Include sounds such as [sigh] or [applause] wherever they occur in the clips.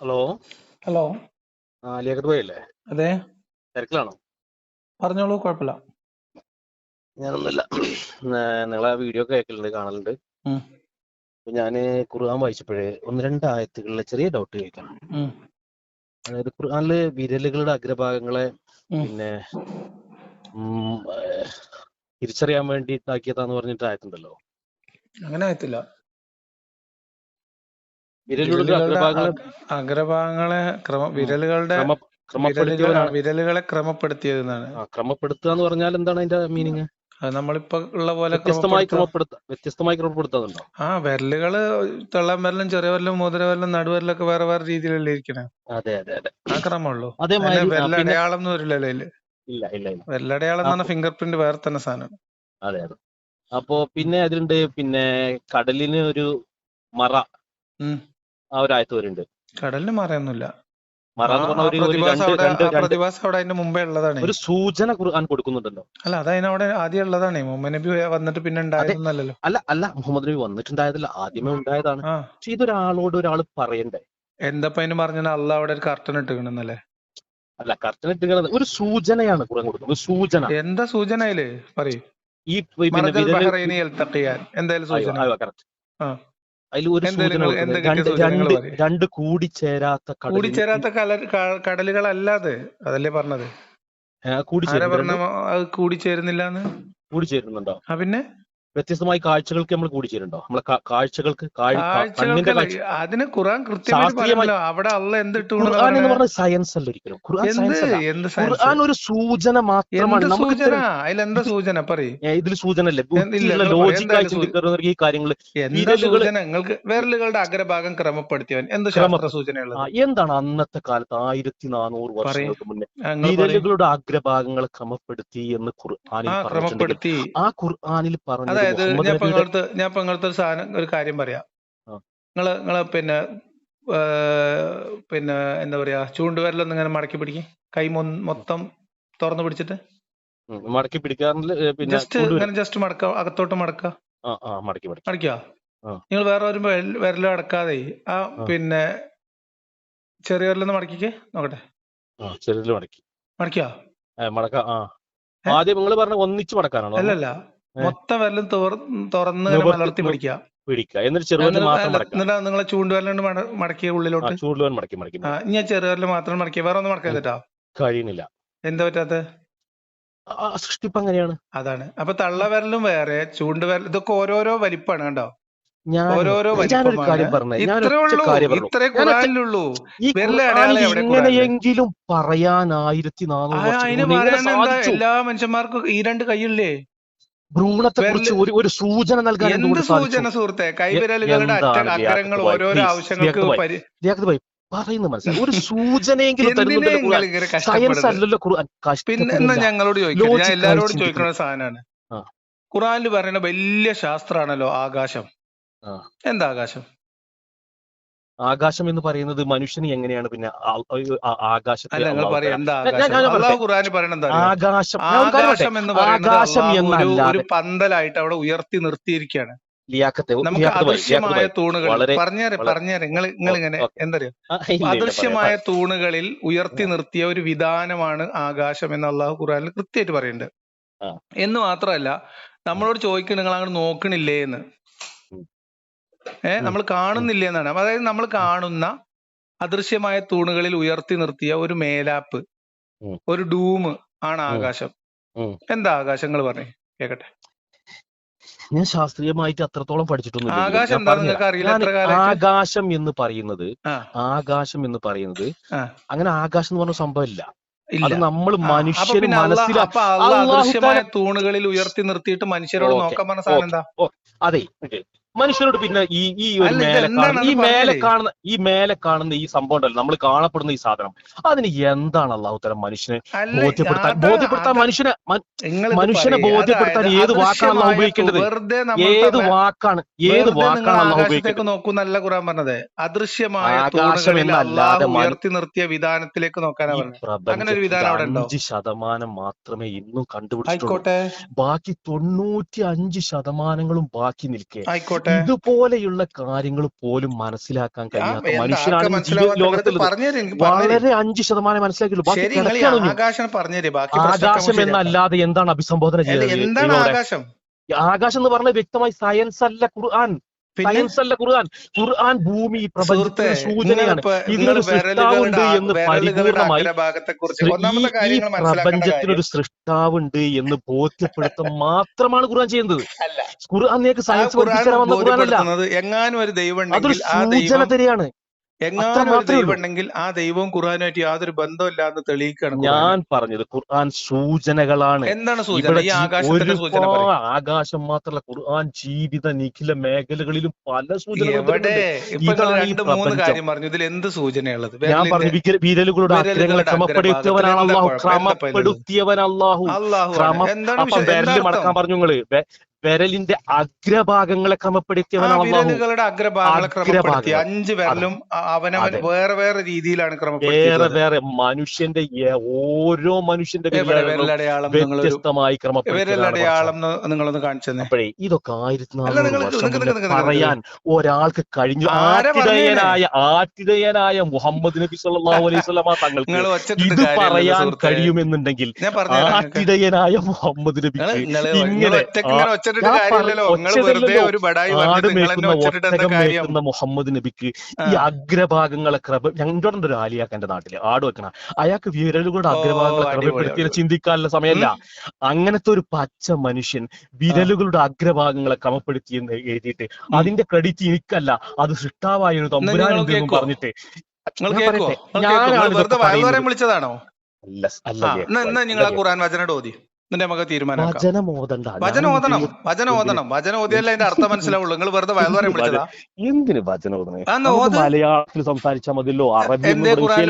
Hello? Hello. ആ ലിയാഖത്ത് ഭായി അല്ലേ അതെ. തിരക്കിലാണോ? പറഞ്ഞോളൂ കുഴപ്പമില്ല. ഞാനൊന്നുമില്ല. നിങ്ങളെ വീഡിയോ ഒക്കെ കേൾക്കലുണ്ട് കാണലുണ്ട്. ഉം. അപ്പൊ ഞാൻ ഖുർആൻ വായിച്ചപ്പോഴേ ഒന്ന് രണ്ട് ആയത്തുകളിലെ ചെറിയ ഡൗട്ട് ചോദിക്കണം ഉം. അതായത് ഖുർആനിൽ വിരലുകളുടെ അഗ്രഭാഗങ്ങളെ ഉം. പിന്നെ ഉം, തിരിച്ചറിയാൻ വേണ്ടി ഉണ്ടാക്കിയതാന്ന് പറഞ്ഞിട്ട് ആയത്തുണ്ടല്ലോ. അങ്ങനെ വിരലുകളുടെ അഗ്രഭാഗങ്ങളെ ക്രമ വിരലുകളുടെ വിരലുകളെ ക്രമപ്പെടുത്തിയത് എന്നാണ് ക്രമപ്പെടുത്തുക എന്ന് പറഞ്ഞാൽ എന്താണ് അതിന്റെ മീനിങ് നമ്മളിപ്പോ ഉള്ള പോലെ വ്യത്യസ്തമായി ക്രമപ്പെടുത്ത വ്യത്യസ്തമായി ക്രമപ്പെടുത്തുന്നുണ്ടോ ആ വിരലുകൾ തള്ളാൻ വിരലും ചെറിയ വിരലും മോതിര വിരലും നടുവിരലൊക്കെ വേറെ വേറെ രീതിയിലല്ലേ ഇരിക്കണേ. അതെ അതെ അതെ. ആ ക്രമമുള്ളൂ. വിരലടയാളം എന്ന് വരില്ലല്ലോ ഇല്ല ഇല്ല ഇല്ല. വിരലടയാളം എന്ന് പറഞ്ഞ ഫിംഗർ പ്രിന്റ് വേറെ തന്നെ സാധനം. അതെ അതെ. അപ്പോ പിന്നെ അതിലുണ്ട് പിന്നെ കടലിന് ഒരു മറ. ആ ഒരു ആയത്ത് വരുന്നുണ്ട് കടലിന് മറയൊന്നുമില്ല. ഒരു സൂചന ഖുർആൻ കൊടുക്കുന്നുണ്ടല്ലോ. അല്ല അത് അതിനവിടെ ആദ്യം ഉള്ളതാണ്. മുഹമ്മദ് നബി വന്നിട്ട് പിന്നെ അതെ അല്ല അല്ല മുഹമ്മദ് നബി വന്നിട്ടുണ്ടായതല്ല ആദ്യമേ ഉണ്ടായതാണ്. പക്ഷെ ഇതൊരാളോട് ഒരാൾ പറയണ്ടേ? എന്താ അതിന് പറഞ്ഞാൽ അല്ല അവിടെ ഒരു കർട്ടൻ ഇട്ടുകണെന്നല്ലേ അല്ല കർട്ടൻ ഇട്ടുകണത് ഒരു സൂചനയാണ് ഖുർആൻ കൊടുക്കുന്നത് ഒരു സൂചന. എന്താ സൂചന അതിൽ? പറയൂ. ഈ എന്തായാലും സൂചന. അതിൽ ഒരു സൂചന രണ്ട് രണ്ട് രണ്ട് കൂടിച്ചേരാത്ത കൂടിച്ചേരാത്ത കടലുകളല്ലാതെ അതല്ലേ പറഞ്ഞത്? കൂടിച്ചേരുന്നുണ്ടോ? ആ പിന്നെ? വ്യത്യസ്തമായി കാഴ്ചകൾക്ക് നമ്മൾ കൂടിച്ചേരുന്നുണ്ടോ? നമ്മളെ കാഴ്ചകൾക്ക് കണ്ണിന്റെ കാഴ്ച അതിന് ഖുർആൻ പറയണല്ലോ അവിടെ അല്ല എന്ത് ഇട്ടുകൊണ്ടെന്ന് ഖുർആൻ എന്ന് പറഞ്ഞ സയൻസ് അല്ല ഒരിക്കലും. ഖുർആൻ സയൻസ് അല്ല. ഖുർആൻ ഒരു സൂചന മാത്രമാണ്. നമുക്ക് സൂചന? അതിലെന്താ പറയ്. ഇതിൽ സൂചന അല്ലേ. ലോജിക്കായി ചിന്തിക്കുന്ന ഈ കാര്യങ്ങൾ. നിങ്ങൾക്ക് വിരലുകളുടെ അഗ്രഭാഗം ക്രമപ്പെടുത്തിയവൻ. എന്ത് ശാസ്ത്ര സൂചനയുള്ളത്? എന്താണ് അന്നത്തെ കാലത്ത് ആയിരത്തി നാനൂറ് വർഷങ്ങൾക്ക് മുന്നേ വിരലുകളുടെ അഗ്രഭാഗങ്ങളെ ക്രമപ്പെടുത്തി എന്ന് ഖുർആാനിൽ ക്രമപ്പെടുത്തി. ആ ഖുർആാനിൽ പറഞ്ഞത് അതായത് ഞാൻ പങ്കെടുത്ത ഞാൻ പങ്കെടുത്ത ഒരു സാധനം ഒരു കാര്യം പറയാം. നിങ്ങൾ നിങ്ങൾ പിന്നെ പിന്നെ എന്താ പറയാ ചൂണ്ടുവിരലൊന്ന് ഇങ്ങനെ മടക്കി പിടിക്കും. കൈ മൊത്തം തുറന്നു പിടിച്ചിട്ട്. മടക്കി പിടിക്കാറില്ല പിന്നെ ജസ്റ്റ് ഇങ്ങനെ ജസ്റ്റ് മടക്ക അകത്തോട്ട് മടക്ക. മടക്കി മടക്കി മടക്കിയോ? നിങ്ങൾ വേറെ ഒരു വിരലും അടക്കാതെ ആ പിന്നെ ചെറിയ വിരലൊന്ന് മടക്കിക്കേ നോക്കട്ടെ. ചെറുതിൽ മടക്കി. മടക്കിയോ? മടക്ക ആദ്യം നിങ്ങൾ പറഞ്ഞ ഒന്നിച്ച് മടക്കാനാണോ? അല്ലല്ല. മൊത്തം വിരലും തുറ- തുറന്ന് മലർത്തി പിടിക്കുക. പിടിക്കുക. എന്നിട്ട് ചെറുവിരൽ മാത്രം എന്നിട്ട് നിങ്ങളെ ചൂണ്ടുവിരലുണ്ട് മട മടക്കിയ ആ ഉള്ളിലോട്ട് ചൂടുവാൻ മടക്കി. മടക്കി ഇനി ചെറുവിരൽ മാത്രം മടക്കി വേറെ ഒന്നും മടക്കാൻ പറ്റാ? കഴിയുന്നില്ല. എന്താ പറ്റാത്ത? സൃഷ്ടിപ്പ് അങ്ങനെയാണ്. അതാണ്. അപ്പൊ തള്ളവിരലും വേറെ ചൂണ്ടുവിരൽ ഇതൊക്കെ ഓരോരോ വലിപ്പാണ് കണ്ടോ? ഞാൻ ഓരോരോ ഞാൻ ഞാൻ ഇങ്ങനെയെങ്കിലും പറയാൻ ആയിരത്തി നാനൂറ് എല്ലാ മനുഷ്യന്മാർക്കും ഈ രണ്ട് കൈയില്ലേ? ഭ്രൂണത്തെ കുറിച്ച് ഒരു ഒരു സൂചന നൽകാൻ എന്ത് സൂചന സുഹൃത്തെ? കൈവിരലുകളുടെ ഭായ് ഓരോരോ ആവശ്യങ്ങൾക്ക് പറയുന്നത് മനസ്സിലായി. ഒരു സൂചനയെങ്കിലും സയൻസ് അല്ലല്ലോ പിന്നെ ഞങ്ങളോട് ചോദിക്കും ഞാൻ എല്ലാരോടും ചോദിക്കുന്ന സാധനമാണ്. ഖുറാനിൽ പറയുന്ന വലിയ ശാസ്ത്രമാണല്ലോ ആകാശം. എന്താ ആകാശം? ആകാശം എന്ന് പറയുന്നത് മനുഷ്യന് എങ്ങനെയാണ്? പിന്നെ ആകാശത്തെ ആകാശം? ആകാശം എന്ന് പറയുന്നത് ഒരു പന്തലായിട്ട് അവിടെ ഉയർത്തി നിർത്തിയിരിക്കുകയാണ്. അദൃശ്യമായ തൂണുകൾ പറഞ്ഞേരെ പറഞ്ഞേരെ നിങ്ങൾ നിങ്ങൾ ഇങ്ങനെ അദൃശ്യമായ തൂണുകളിൽ ഉയർത്തി നിർത്തിയ ഒരു വിധാനമാണ് ആകാശം എന്ന് അള്ളാഹു ഖുറാനിൽ കൃത്യമായിട്ട് പറയുന്നുണ്ട്. എന്ന് മാത്രമല്ല നമ്മളോട് ചോദിക്കും നിങ്ങൾ അങ്ങോട്ട് നോക്കണില്ലേ? എന്ന്. ഏഹ് നമ്മൾ കാണുന്നില്ല എന്നാണ് അതായത് നമ്മൾ കാണുന്ന അദൃശ്യമായ തൂണുകളിൽ ഉയർത്തി നിർത്തിയ ഒരു മേലാപ്പ് ഒരു ഡൂം ആണ് ആകാശം. എന്താ ആകാശങ്ങൾ പറഞ്ഞേ? കേക്കട്ടെ. ഞാൻ ശാസ്ത്രീയമായിട്ട് അത്രത്തോളം പഠിച്ചിട്ടൊന്നും ആകാശം എന്ന് പറയുന്നത് ആകാശം എന്ന് പറയുന്നത് അങ്ങനെ ആകാശം എന്ന് പറഞ്ഞ സംഭവം ഇല്ല. അത് നമ്മൾ മനുഷ്യർ മനസ്സിലാക്കി തൂണുകളിൽ ഉയർത്തി നിർത്തിയിട്ട് മനുഷ്യരോട് നോക്കാൻ പറഞ്ഞ സാധനം എന്താ? അതെ. മനുഷ്യരോട് പിന്നെ ഈ ഈ ഒരു മേലെ കാണുന്ന ഈ മേലെ കാണുന്ന ഈ മേലെ കാണുന്ന ഈ സംഭവം ഉണ്ടല്ലോ. നമ്മൾ കാണപ്പെടുന്ന ഈ സാധനം. അതിന് എന്താണ് അള്ളാഹു തരം മനുഷ്യനെ ബോധ്യപ്പെടുത്താൻ ബോധ്യപ്പെടുത്താൻ മനുഷ്യനെ മനുഷ്യനെ ബോധ്യപ്പെടുത്താൻ ഏത് വാക്കാണ് അള്ളാഹു ഉപയോഗിക്കേണ്ടത്? ഏത് വാക്കാണ് ഏത് വാക്കാണ് അള്ളാഹു ഉപയോഗിക്കുന്നത് നോക്കൂ നല്ല ഖുറാൻ പറഞ്ഞത്. അദൃശ്യമായ ആകാശം എന്നല്ലാതെ ഉയർത്തി നിർത്തിയ വിധാനത്തിലേക്ക് നോക്കാനാണ് അങ്ങനെ ഒരു പ്രപഞ്ചത്തിൽ വിധാനം അവിടെ അഞ്ച് ശതമാനം മാത്രമേ ഇന്നും കണ്ടുപിടിച്ചിട്ടുള്ളൂ. ബാക്കി തൊണ്ണൂറ്റി അഞ്ച് ശതമാനങ്ങളും ബാക്കി നിൽക്കെ. ആയിക്കോട്ടെ ഇതുപോലെയുള്ള കാര്യങ്ങൾ പോലും മനസ്സിലാക്കാൻ കഴിയാത്ത മനുഷ്യനാണ് ലോകത്തിൽ വളരെ അഞ്ച് ശതമാനം മനസ്സിലാക്കിയുള്ളൂ. ആകാശം ആകാശം എന്നല്ലാതെ എന്താണ് അഭിസംബോധന ചെയ്യുന്നത് എന്താണ് ആകാശം? ആകാശം എന്ന് പറഞ്ഞ വ്യക്തമായി സയൻസ് അല്ല ഖുർആൻ. പിന്നെ ഖുർആൻ. ഖുർആൻ ഭൂമി പ്രപഞ്ചത്തിന് സൂചനയാണ്. ഇതിനൊരു സൃഷ്ടാവുണ്ട് എന്ന് പരിപൂർണമായി ഈ പ്രപഞ്ചത്തിനൊരു സൃഷ്ടാവുണ്ട് എന്ന് ബോധ്യപ്പെടുത്താൻ [laughs] മാത്രമാണ് ഖുർആൻ ചെയ്യുന്നത്. ഖുർആൻ നിങ്ങൾക്ക് സയൻസ് പഠിപ്പിച്ചു ഖുർആൻ അല്ല എങ്ങാനും ഒരു ദൈവം അതൊരു സൂചന തരികയാണ് എങ്ങാനും ഒരു ദൈവം ഉണ്ടെങ്കിൽ ആ ദൈവവും ഖുർആനുമായിട്ട് യാതൊരു ബന്ധമില്ല എന്ന് തെളിയിക്കുകയാണ് ഞാൻ പറഞ്ഞത് ഖുർആൻ സൂചനകളാണ്. എന്താണ് സൂചന? ഈ ആകാശത്തിന്റെ സൂചന ആകാശം മാത്രമല്ല ഖുർആൻ ജീവിത നിഖില മേഖലകളിലും പല സൂചന ഇവിടെ തരുന്നുണ്ട് ഇപ്പൊ നിങ്ങൾ ഇതാണ് ഈ രണ്ട് മൂന്ന് കാര്യം പറഞ്ഞു. ഇതിൽ എന്ത് സൂചനയുള്ളത്? ഞാൻ പറഞ്ഞു വിര- വിരലുകളുടെ വിരലുകളുടെ ക്രമപ്പെടുത്തിയവനാണ് അള്ളാഹു? ക്രമപ്പെടുത്തിയവൻ അള്ളാഹു. ക്രമം എന്താണ് അപ്പം വിരൽ മടക്കാൻ പറഞ്ഞു നിങ്ങൾ. വിരലിന്റെ അഗ്രഭാഗങ്ങളെ ക്രമപ്പെടുത്തിയവനാണ് അഗ്രഭാഗങ്ങളെ ക്രമപ്പെടുത്തി. അഞ്ച് വിരലും അവനവൻ വേറെ വേറെ രീതിയിലാണ് വേറെ വേറെ മനുഷ്യന്റെ ഓരോ മനുഷ്യന്റെ വ്യത്യസ്തമായി ന്ന് നിങ്ങളൊന്ന് കാണിച്ചു അപ്പോഴേ ഇതൊക്കെ ആയിരത്തി പറയാൻ ഒരാൾക്ക് കഴിഞ്ഞു. ആതിഥേയനായ ആട്ടിടയനായ മുഹമ്മദ് നബി സല്ലല്ലാഹു അലൈഹി വസല്ലമ തങ്ങൾക്ക് ഇത് പറയാൻ കഴിയുമെന്നുണ്ടെങ്കിൽ ആട്ടിടയനായ മുഹമ്മദ് നബി ഇങ്ങനെ ഒച്ചട്ടിട്ട് ഞാൻ കാര്യമില്ലല്ലോ. നിങ്ങൾ വെറുതെ ഒരു ബടായി ഒച്ചട്ടിട്ട് മുഹമ്മദ് നബിക്ക് ഈ അഗ്രഭാഗങ്ങളെ ക്രമ ഞങ്ങളുടെ ഒരു ആലിയാക്ക എന്റെ നാട്ടിൽ ആട് വെക്കണ. അയാൾക്ക് വിരലുകളുടെ അഗ്രഭാഗങ്ങളെ ക്രമപ്പെടുത്തി ചിന്തിക്കാനുള്ള സമയമല്ല. അങ്ങനത്തെ ഒരു പച്ച മനുഷ്യൻ വിരലുകളുടെ അഗ്രഭാഗങ്ങളെ ക്രമപ്പെടുത്തി എന്ന് എഴുതിയിട്ട് അതിന്റെ ക്രെഡിറ്റ് എനിക്കല്ല. അത് സൃഷ്ടാവായ ഒരു തമ്പുരാനും പറഞ്ഞിട്ട് വെറുതെ വിളിച്ചതാണോ? അല്ല അല്ല നിങ്ങൾ ആ ഖുർആൻ വചനം ഓതി എന്നിട്ട് നമുക്ക് തീരുമാനം വചനോദനം വചനോദനം വചനം ഞാൻ ഓതണം എന്തിന് ഓതണം വചനം ഓതിയല്ലേ അതിന്റെ അർത്ഥം മനസ്സിലാവുള്ളൂ. നിങ്ങൾ വെറുതെ വച വിളിച്ചതാ. എന്തിന് വചനം ഓതണേ ആ എന്നാ നമുക്ക് ഓത് മലയാളത്തിൽ സംസാരിച്ചാൽ മതിയല്ലോ അറബി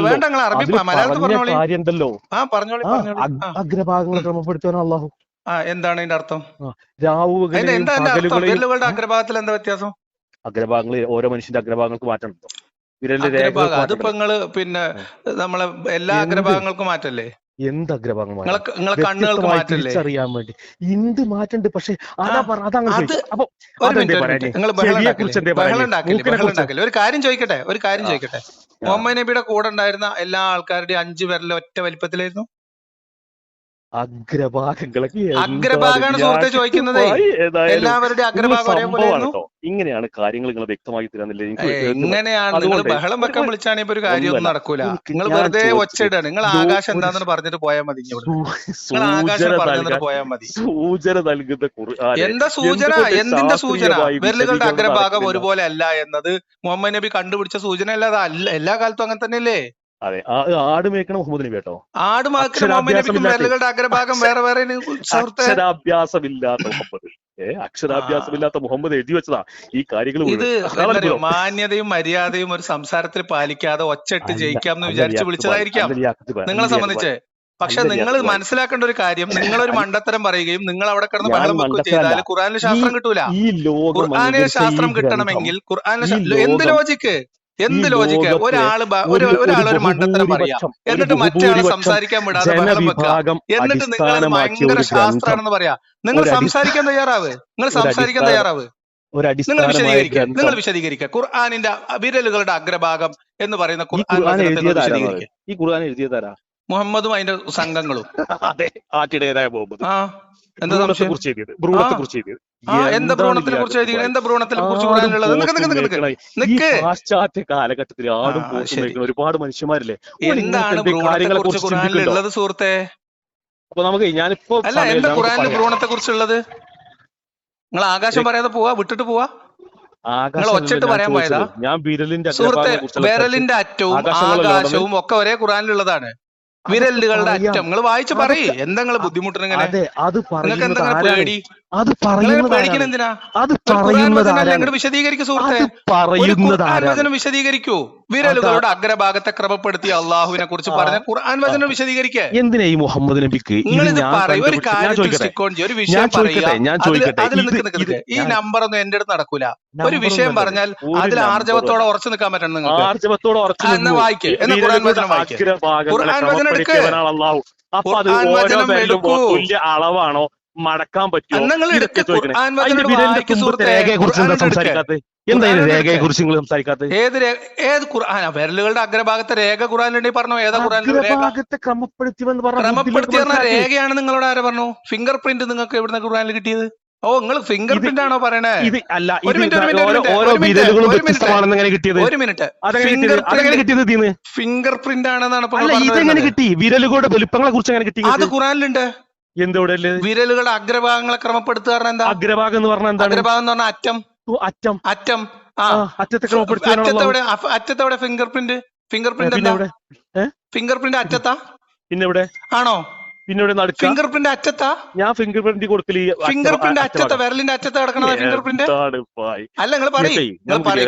വേണ്ട നിങ്ങൾ അറബി മലയാളത്തിൽ പറഞ്ഞോളൂ. ആ പറഞ്ഞോളി അഗ്രഭാഗങ്ങൾ. ക്രമപ്പെടുത്തിയവൻ അള്ളാഹു. ആ എന്താണ് അതിന്റെ അർത്ഥം? രാഹുലുകളുടെ വിരലുകളുടെ അഗ്രഭാഗത്തിൽ എന്താ വ്യത്യാസം? അഗ്രഭാഗങ്ങൾ ഓരോ മനുഷ്യന്റെ അഗ്രഭാഗങ്ങൾക്ക് മാറ്റണം അതിപ്പോ നിങ്ങൾ പിന്നെ നമ്മളെ എല്ലാ അഗ്രഭാഗങ്ങൾക്കും മാറ്റല്ലേ? എന്ത് അഗ്രഭാഗം നിങ്ങളെ മാറ്റം കണ്ണുകൾക്ക് വ്യത്യസ്തമായി മാറ്റല്ലേ? തിരിച്ചറിയാൻ വേണ്ടി. എന്ത് മാറ്റണ്ട് പക്ഷെ അതാ പറ അതങ്ങനെ അപ്പൊ ചെവിയെ കുറിച്ച് എന്തേ ഉണ്ടാക്കല്ലേ? ഒരു കാര്യം ചോദിക്കട്ടെ? ഒരു കാര്യം ചോദിക്കട്ടെ? മുഹമ്മദ് നബിയുടെ കൂടെ ഉണ്ടായിരുന്ന എല്ലാ ആൾക്കാരുടെയും അഞ്ചു പേരിലെ ഒറ്റ വലിപ്പത്തിലായിരുന്നു? അഗ്രഭാഗങ്ങളൊക്കെ അഗ്രഭാഗമാണ് സുഹൃത്തെ ചോദിക്കുന്നതേ. അഗ്രഭാഗം ഇങ്ങനെയാണ് കാര്യങ്ങൾ നിങ്ങൾ വ്യക്തമാക്കി തരാന്നില്ല ഇങ്ങനെയാണ് നിങ്ങൾ ബഹളം വെക്കാൻ ഇപ്പൊ ഒരു കാര്യമൊന്നും നടക്കൂല. നിങ്ങൾ വെറുതെ ഒച്ചയിടാണ് നിങ്ങൾ ആകാശം എന്താണെന്ന് പറഞ്ഞിട്ട് പോയാൽ മതി ഇനി ഇവിടുന്ന് സൂ- നിങ്ങൾ ആകാശം സൂചന പറഞ്ഞു നൽകാൻ തന്നിട്ട് പോയാൽ മതി. സൂചന നൽകുന്ന എന്താ സൂചന? എന്തിന്റെ സൂചന? വിരലുകളുടെ അഗ്രഭാഗം ഒരുപോലെ അല്ല എന്നത് മുഹമ്മദ് നബി കണ്ടുപിടിച്ച സൂചന അല്ല അല്ല എല്ലാ കാലത്തും അങ്ങനെ തന്നെയല്ലേ? അതെ. ആട് മേക്കണ മുഹമ്മദ് നബി കേട്ടോ. ആട് വിരലുകളുടെ അഗ്രഭാഗം വേറെ വേറെ അക്ഷരാഭ്യാസമില്ലാത്ത മുഹമ്മദ്. ഏ അക്ഷരാഭ്യാസമില്ലാത്ത മുഹമ്മദ് എഴുതി വെച്ചതാ. ഈ കാര്യങ്ങൾ ഇത് മാന്യതയും മര്യാദയും ഒരു സംസാരത്തിൽ പാലിക്കാതെ ഒച്ചട്ട് ജയിക്കാം എന്ന് വിചാരിച്ച് വിളിച്ചതായിരിക്കാം. നിങ്ങളെ സംബന്ധിച്ച്. പക്ഷെ നിങ്ങൾ മനസ്സിലാക്കേണ്ട ഒരു കാര്യം നിങ്ങൾ ഒരു മണ്ടത്തരം പറയുകയും നിങ്ങൾ അവിടെ കിടന്ന് ബഹളം വെക്കുകയും ചെയ്താൽ ഖുർആാനിലെ ശാസ്ത്രം കിട്ടൂല. ഖുർആാനിലെ ശാസ്ത്രം കിട്ടണമെങ്കിൽ ഖുർആാനിലെ എന്ത് ലോജിക്ക് എന്ത് ലോജിക്ക് ഒരാൾ ഒരു ഒരു ഒരു ഒരാൾ ഒരു മണ്ടത്തരം പറയാം എന്നിട്ട് മറ്റേ ആൾ സംസാരിക്കാൻ വിടാതെ ബഹളം വെക്കുക. എന്നിട്ട് നിങ്ങൾ ഭയങ്കര ശാസ്ത്രമാണെന്ന് പറയാ. നിങ്ങൾ സംസാരിക്കാൻ തയ്യാറാവ്? നിങ്ങൾ സംസാരിക്കാൻ തയ്യാറാവ്? നിങ്ങൾ വിശദീകരിക്കുക നിങ്ങൾ വിശദീകരിക്കുക ഖുർആാനിന്റെ വിരലുകളുടെ അഗ്രഭാഗം എന്ന് പറയുന്ന ഖുർആൻ ഈ ഖുർആൻ എഴുതിയതാരാ? മുഹമ്മദും അതിന്റെ സംഘങ്ങളും. [laughs] അതെ ആറ്റിടേതായ മുഹമ്മദ് ആ. എന്താ സംശയം? കുറിച്ച് എഴുതിയത്. ആ. ഭ്രൂണത്തെ കുറിച്ച് എഴുതിയത്. എന്താ ഭ്രൂണത്തിനെ കുറിച്ച് എഴുതിയത്? എന്താ ഭ്രൂണത്തിനെ കുറിച്ച് പറയാനുള്ളത് നിക്ക് പാശ്ചാത്യ കാലഘട്ടത്തിൽ ആടും ഒരുപാട് മനുഷ്യന്മാരില്ലേ? എന്താണ് ഭ്രൂണത്തെ കുറിച്ച് സുഹൃത്തെ? അപ്പൊ നമുക്ക് ഞാനിപ്പോ അല്ല എന്താ ഭ്രൂണത്തെ കുറിച്ചുള്ളത്? നിങ്ങൾ ആകാശം പറയാതെ പോവാ വിട്ടിട്ട് പോവാ. ഒച്ചിട്ട് ഞാൻ പറയാൻ പോയതാ. ഞാൻ വിരലിന്റെ സുഹൃത്തെ വിരലിന്റെ അറ്റവും ആകാശവും ഒക്കെ ഒരേ ഖുറാനിലുള്ളതാണ്. വിരലുകളുടെ അറ്റം. നിങ്ങൾ വായിച്ചു പറയ്. എന്താ നിങ്ങൾ അത് നിങ്ങൾക്ക് പറയുന്നത് എന്താ ഇങ്ങനെ പേടി? അത് പറയുന്നത് അത് പറയുന്നത് പറയുന്നത് വിശദീകരിക്കൂ. വിരലുകളുടെ അഗ്രഭാഗത്തെ ക്രമപ്പെടുത്തിയ അള്ളാഹുവിനെ കുറിച്ച് പറഞ്ഞ ഖുർആൻ വചനം വിശദീകരിക്കേ. എന്തിനാ ഈ മുഹമ്മദ് നബിക്ക് ഒരു കാര്യം ഒരു വിഷയം ഞാൻ ചോദിക്കട്ടെ? ഈ നമ്പർ ഒന്നും എന്റെ അടുത്ത് നടക്കൂല. ഒരു വിഷയം പറഞ്ഞാൽ അതിൽ ആർജവത്തോടെ ഉറച്ചു നിൽക്കാൻ പറ്റണം നിങ്ങൾക്ക്. ആർജവത്തോടെ ഉറച്ചു എന്നാ വായിക്ക്. എന്നാ ഖുർആൻ വചനം വായിക്ക്. ഖുർആൻ വചനം എടുക്കേ. അപ്പൊ അത് ഓരോ അളവാണോ? മടക്കാൻ പറ്റുമോ രേഖയെ കുറിച്ച് എന്താ സംസാരിക്കാത്തത്? രേഖയെ കുറിച്ച് നിങ്ങൾ സംസാരിക്കാത്തത്? ഏത് ഏത് വിരലുകളുടെ അഗ്രഭാഗത്തെ രേഖ ഖുർആനിലുണ്ടെങ്കിൽ പറഞ്ഞു? ഏതാ ക്രമപ്പെടുത്തിയെന്ന് പറഞ്ഞ ക്രമപ്പെടുത്തി പറഞ്ഞ രേഖയാണ് നിങ്ങളോട് ആരെ പറഞ്ഞു? ഫിംഗർ പ്രിന്റ് നിങ്ങൾക്ക് എവിടുന്ന ഖുർആനിൽ കിട്ടിയത്? ഓ നിങ്ങൾ ഫിംഗർ പ്രിന്റ് ആണോ പറയണേ? ഇത് അല്ല ഒരു മിനിറ്റ്, ഒരു മിനിറ്റ്, കിട്ടിയത്? ഒരു ഫിംഗർ പ്രിന്റ് ആണെന്നാണ് ഇതെങ്ങനെ കിട്ടി? വിരലുകളുടെ വലുപ്പങ്ങളെ കുറിച്ച് എങ്ങനെ കിട്ടി അത്? ഖുറാനിലുണ്ട് എന്തെവിടെ വിരലുകളുടെ അഗ്രഭാഗങ്ങളെ ക്രമപ്പെടുത്തുക എന്താ? അഗ്രഭാഗം എന്ന് പറഞ്ഞാൽ എന്താണ്? അഗ്രഭാഗം എന്ന് പറഞ്ഞാൽ അറ്റം. ഓ, അറ്റം. അറ്റം. ആ. അറ്റത്തെ ക്രമപ്പെടുത്തുക അറ്റത്തെവിടെ അറ്റത്തെവിടെ ഫിംഗർ പ്രിന്റ് ഫിംഗർ പ്രിന്റ് എന്താ? ഫിംഗർ പ്രിന്റ് അറ്റത്താ? പിന്നെ ഇവിടെ ആണോ? പിന്നെ ഫിംഗർ പ്രിന്റ് അറ്റത്താ? ഞാൻ ഫിംഗർ പ്രിന്റ് കൊടുക്കൽ ഫിംഗർ പ്രിന്റ് അറ്റ അറ്റത്ത? വിരലിന്റെ അറ്റത്ത് കിടക്കണ ഫിംഗർ പ്രിന്റ് അല്ല നിങ്ങൾ പറയും. നിങ്ങൾ പറയും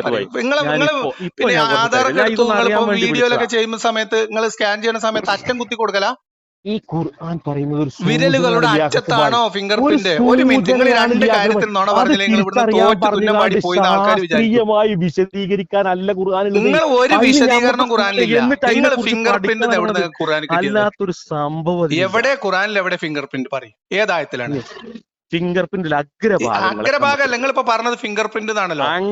ഇപ്പൊ പിന്നെ ആധാർ വീഡിയോയിലൊക്കെ ചെയ്യുന്ന സമയത്ത് നിങ്ങൾ സ്കാൻ ചെയ്യുന്ന സമയത്ത് അറ്റം കുത്തി കൊടുക്കല? ഈ ഖുർആൻ പറയുന്നത് ഒരു വിരലുകളുടെ അറ്റത്താണോ ഫിംഗർ പ്രിന്റ് ഒരു മിനിറ്റ് നിങ്ങൾ രണ്ട് കാര്യത്തിൽ നുണ പറഞ്ഞില്ല നിങ്ങൾ ഇവിടുന്ന് തോറ്റ് തുന്നമാടി പോയി ആൾക്കാർ വിചാരിക്കും. വിശദീകരിക്കാനല്ല ഖുർആാനുള്ളത് നിങ്ങൾ ഒരു വിശദീകരണം ഖുറാനിലില്ല നിങ്ങൾ ഫിംഗർ പ്രിന്റ് എവിടെ കിട്ടിയത് അല്ലാത്തൊരു സംഭവം. എവിടെ ഖുർആനിൽ എവിടെ ഫിംഗർ പ്രിന്റ് പറയും? ഏതായത്തിലാണ്? ഫിംഗർ പ്രിന്റിൽ അഗ്രഭാഗം അഗ്രഭാഗം നിങ്ങൾ ഇപ്പൊ പറഞ്ഞത് ഫിംഗർ പ്രിന്റ് എന്നാണല്ലോ അങ്